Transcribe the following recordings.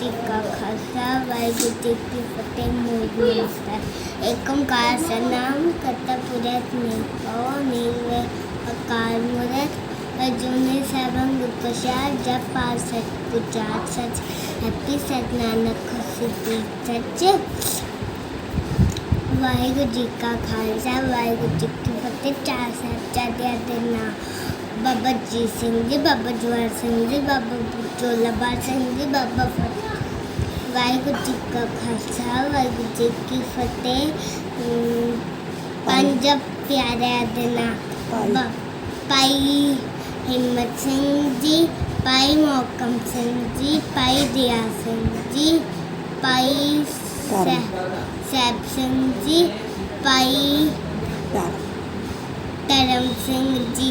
जी का खासा वाहेगुरु जी पते मोदी नमस्कार एकम कार सनाम करता पुरत में और व अकाल मूरत। अर्जुन सर्वम दुकशा जब पास सच गुजरात सच हैप्पी सच नानक सिद्धि सच। वाहेगुरु जी का खालसा, वाहेगुरु जी की फतेह, चार सच चार दिया बाबा जी सिंह जी बाबा जवाहर सिंह जी बाबा जोलाबार सिंह जी बाबा वाहगुरु जी का खालसा वाहगुरु जी की फतेह। पंजब प्यारे आदना पाई। हिम्मत सिंह जी पाई मोहकम सिंह जी पाई दया सिंह जी पाई साहब सिंह जी पाई धर्म सिंह जी।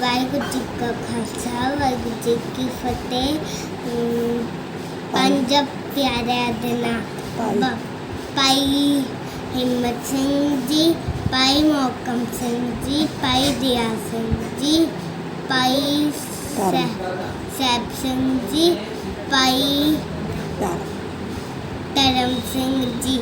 ਵਾਹਿਗੁਰੂ ਜੀ ਕਾ ਖਾਲਸਾ ਵਾਹਿਗੁਰੂ ਜੀ ਕੀ ਫਤਿਹ ਅਮ, ਪੰਜ ਪਿਆਰਿਆਂ ਦੇ ਨਾਮ ਭਾਈ। ਬਾ- ਭਾਈ ਹਿੰਮਤ ਸਿੰਘ ਜੀ ਭਾਈ ਮੋਕਮ ਸਿੰਘ ਜੀ ਭਾਈ ਦਿਆ ਸਿੰਘ ਜੀ ਭਾਈ ਧਰਮ। ਸਹਿ- ਸਾਹਿਬ ਸਿੰਘ ਜੀ ਭਾਈ ਧਰਮ ਧਰਮ ਸਿੰਘ ਜੀ